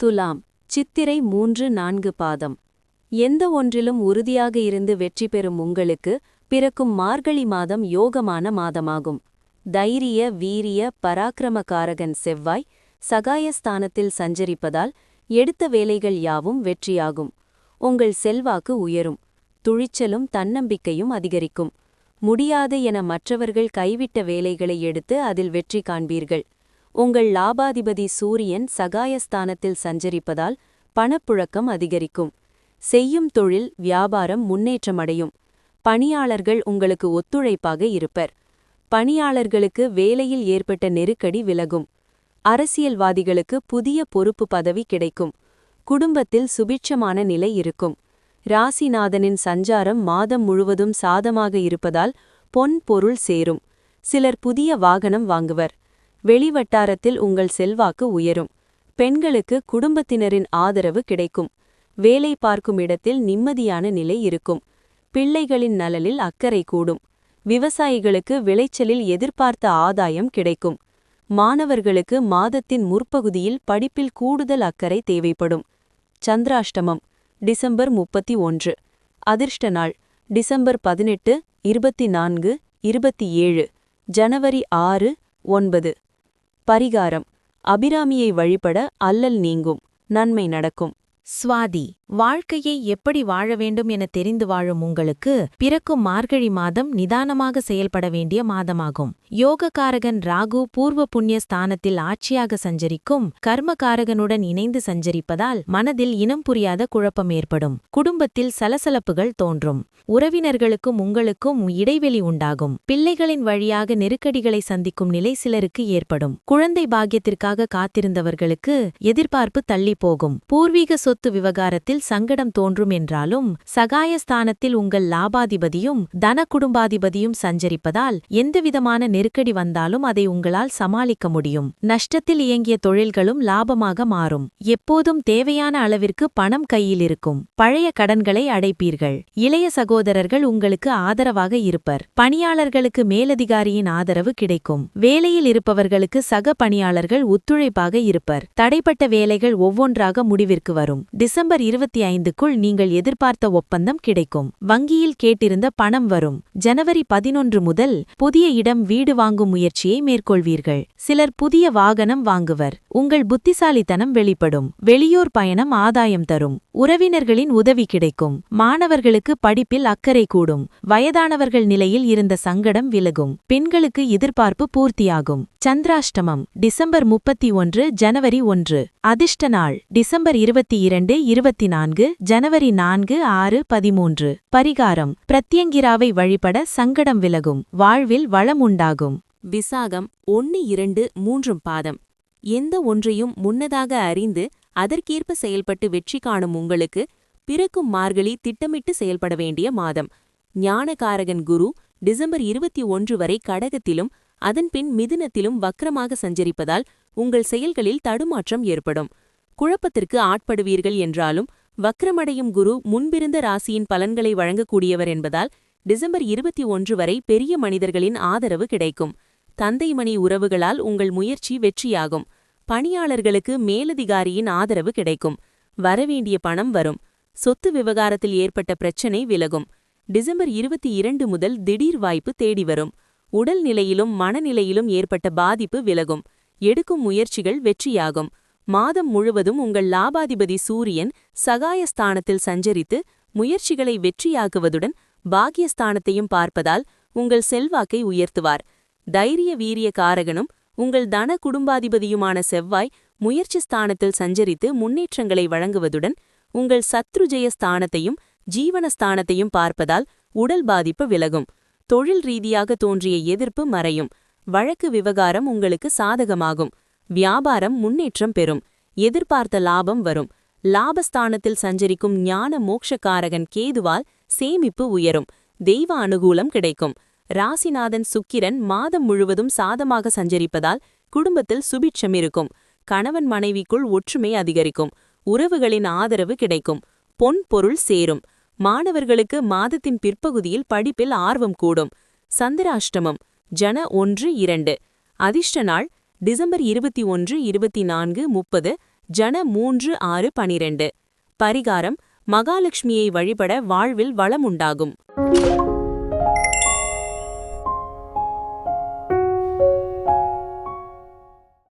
துலாம் சித்திரை மூன்று நான்கு பாதம். எந்த ஒன்றிலும் உறுதியாக இருந்து வெற்றி பெறும் உங்களுக்கு பிறக்கும் மார்கழி மாதம் யோகமான மாதமாகும். தைரிய வீரிய பராக்கிரமகாரகன் செவ்வாய் சகாயஸ்தானத்தில் சஞ்சரிப்பதால் எடுத்த வேலைகள் யாவும் வெற்றியாகும். உங்கள் செல்வாக்கு உயரும். துழிச்சலும் தன்னம்பிக்கையும் அதிகரிக்கும். முடியாது என மற்றவர்கள் கைவிட்ட வேலைகளை எடுத்து அதில் வெற்றி காண்பீர்கள். உங்கள் லாபாதிபதி சூரியன் சகாயஸ்தானத்தில் சஞ்சரிப்பதால் பணப்புழக்கம் அதிகரிக்கும். செய்யும் தொழில் வியாபாரம் முன்னேற்றமடையும். பணியாளர்கள் உங்களுக்கு ஒத்துழைப்பாக இருப்பர். பணியாளர்களுக்கு வேலையில் ஏற்பட்ட நெருக்கடி விலகும். அரசியல்வாதிகளுக்கு புதிய பொறுப்பு பதவி கிடைக்கும். குடும்பத்தில் சுபிட்சமான நிலை இருக்கும். ராசிநாதனின் சஞ்சாரம் மாதம் முழுவதும் சாதமாக இருப்பதால் பொன் பொருள் சேரும். சிலர் புதிய வாகனம் வாங்குவர். வெளிவட்டாரத்தில் உங்கள் செல்வாக்கு உயரும். பெண்களுக்கு குடும்பத்தினரின் ஆதரவு கிடைக்கும். வேலை பார்க்கும் இடத்தில் நிம்மதியான நிலை இருக்கும். பிள்ளைகளின் நலனில் அக்கறை கூடும். விவசாயிகளுக்கு விளைச்சலில் எதிர்பார்த்த ஆதாயம் கிடைக்கும். மாணவர்களுக்கு மாதத்தின் முற்பகுதியில் படிப்பில் கூடுதல் அக்கறை தேவைப்படும். சந்திராஷ்டமம் டிசம்பர் முப்பத்தி ஒன்று. அதிர்ஷ்ட நாள் டிசம்பர் பதினெட்டு இருபத்தி நான்கு இருபத்தி ஏழு. ஜனவரி ஆறு ஒன்பது. பரிகாரம். அபிராமியை வழிபட அல்லல் நீங்கும். நன்மை நடக்கும். சுவாதி வாழ்க்கையை எப்படி வாழ வேண்டும் என தெரிந்து வாழும் உங்களுக்கு பிறக்கும் மார்கழி மாதம் நிதானமாக செயல்பட வேண்டிய மாதமாகும். யோகக்காரகன் ராகு பூர்வ புண்ணிய ஸ்தானத்தில் ஆட்சியாக சஞ்சரிக்கும் கர்மகாரகனுடன் இணைந்து சஞ்சரிப்பதால் மனதில் இனம் புரியாத குழப்பம் ஏற்படும். குடும்பத்தில் சலசலப்புகள் தோன்றும். உறவினர்களுக்கும் உங்களுக்கும் இடைவெளி உண்டாகும். பிள்ளைகளின் வழியாக நெருக்கடிகளை சந்திக்கும் நிலை சிலருக்கு ஏற்படும். குழந்தை பாக்கியத்திற்காக காத்திருந்தவர்களுக்கு எதிர்பார்ப்பு தள்ளி போகும் பூர்வீக சொத்து விவகாரத்தில் சங்கடம் தோன்றும் என்றாலும் சகாயஸ்தானத்தில் உங்கள் லாபாதிபதியும் தன குடும்பாதிபதியும் சஞ்சரிப்பதால் எந்தவிதமான நெருக்கடி வந்தாலும் அதை உங்களால் சமாளிக்க முடியும். நஷ்டத்தில் இயங்கிய தொழில்களும் லாபமாக மாறும். எப்போதும் தேவையான அளவிற்கு பணம் கையில் இருக்கும். பழைய கடன்களை அடைப்பீர்கள். இளைய சகோதரர்கள் உங்களுக்கு ஆதரவாக இருப்பர். பணியாளர்களுக்கு மேலதிகாரியின் ஆதரவு கிடைக்கும். வேலையில் இருப்பவர்களுக்கு சக பணியாளர்கள் ஒத்துழைப்பாக இருப்பர். தடைப்பட்ட வேலைகள் ஒவ்வொன்றாக முடிவிற்கு வரும். டிசம்பர் இருபத்தி ஐந்துக்குள் நீங்கள் எதிர்பார்த்த ஒப்பந்தம் கிடைக்கும். வங்கியில் கேட்டிருந்த பணம் வரும். ஜனவரி பதினொன்று முதல் புதிய இடம் வீடு வாங்கும் முயற்சியை மேற்கொள்வீர்கள். சிலர் புதிய வாகனம் வாங்குவர். உங்கள் புத்திசாலித்தனம் வெளிப்படும். வெளியூர் பயணம் ஆதாயம் தரும். உறவினர்களின் உதவி கிடைக்கும். மாணவர்களுக்கு படிப்பில் அக்கறை கூடும். வயதானவர்கள் நிலையில் இருந்த சங்கடம் விலகும். பெண்களுக்கு எதிர்பார்ப்பு பூர்த்தியாகும். சந்திராஷ்டமம் டிசம்பர் முப்பத்தி ஒன்று ஜனவரி ஒன்று. அதிர்ஷ்ட நாள் டிசம்பர் இருபத்தி இரண்டு இருபத்தி நான்கு ஜனவரி நான்கு ஆறு பதிமூன்று. பரிகாரம். பிரத்யங்கிராவை வழிபட சங்கடம் விலகும். வாழ்வில் வளம் உண்டாகும் விசாகம் ஒன்று இரண்டு மூன்றும் பாதம். எந்த ஒன்றையும் முன்னதாக அறிந்து அதற்கேற்ப செயல்பட்டு வெற்றி காணும் உங்களுக்கு பிறக்கும் மார்கழி திட்டமிட்டு செயல்பட வேண்டிய மாதம். ஞானகாரகன் குரு டிசம்பர் இருபத்தி ஒன்று வரை கடகத்திலும் அதன்பின் மிதுனத்திலும் வக்கரமாக சஞ்சரிப்பதால் உங்கள் செயல்களில் தடுமாற்றம் ஏற்படும். குழப்பத்திற்கு ஆட்படுவீர்கள் என்றாலும் வக்ரமடையும் குரு முன்பிருந்த ராசியின் பலன்களை வழங்கக்கூடியவர் என்பதால் டிசம்பர் இருபத்தி ஒன்று வரை பெரிய மனிதர்களின் ஆதரவு கிடைக்கும். தந்தைமணி உறவுகளால் உங்கள் முயற்சி வெற்றியாகும். பணியாளர்களுக்கு மேலதிகாரியின் ஆதரவு கிடைக்கும். வரவேண்டிய பணம் வரும். சொத்து விவகாரத்தில் ஏற்பட்ட பிரச்சினை விலகும். டிசம்பர் இருபத்தி இரண்டு முதல் திடீர் வாய்ப்பு தேடி வரும். உடல் நிலையிலும் மனநிலையிலும் ஏற்பட்ட பாதிப்பு விலகும். எடுக்கும் முயற்சிகள் வெற்றியாகும். மாதம் முழுவதும் உங்கள் லாபாதிபதி சூரியன் சகாயஸ்தானத்தில் சஞ்சரித்து முயற்சிகளை வெற்றியாக்குவதுடன் பாகியஸ்தானத்தையும் பார்ப்பதால் உங்கள் செல்வாக்கை உயர்த்துவார். தைரிய வீரிய காரகனும் உங்கள் தன குடும்பாதிபதியுமான செவ்வாய் முயற்சி ஸ்தானத்தில் சஞ்சரித்து முன்னேற்றங்களை வழங்குவதுடன் உங்கள் சத்ருஜய ஸ்தானத்தையும் ஜீவனஸ்தானத்தையும் பார்ப்பதால் உடல் பாதிப்பு விலகும். தொழில் ரீதியாக தோன்றிய எதிர்ப்பு மறையும். வழக்கு விவகாரம் உங்களுக்கு சாதகமாகும். வியாபாரம் முன்னேற்றம் பெறும். எதிர்பார்த்த லாபம் வரும். லாபஸ்தானத்தில் சஞ்சரிக்கும் ஞான மோக்ஷக்காரகன் கேதுவால் சேமிப்பு உயரும். தெய்வ அனுகூலம் கிடைக்கும். ராசிநாதன் சுக்கிரன் மாதம் முழுவதும் சாதமாக சஞ்சரிப்பதால் குடும்பத்தில் சுபிட்சம் இருக்கும். கணவன் மனைவிக்குள் ஒற்றுமை அதிகரிக்கும். உறவுகளின் ஆதரவு கிடைக்கும். பொன் பொருள் சேரும். மாணவர்களுக்கு மாதத்தின் பிற்பகுதியில் படிப்பில் ஆர்வம் கூடும். சந்திராஷ்டமம் ஜன ஒன்று இரண்டு. அதிர்ஷ்ட நாள் டிசம்பர் இருபத்தி ஒன்று இருபத்தி நான்கு முப்பது ஜன மூன்று ஆறு பனிரெண்டு. பரிகாரம் மகாலட்சுமியை வழிபட வாழ்வில் வளமுண்டாகும்.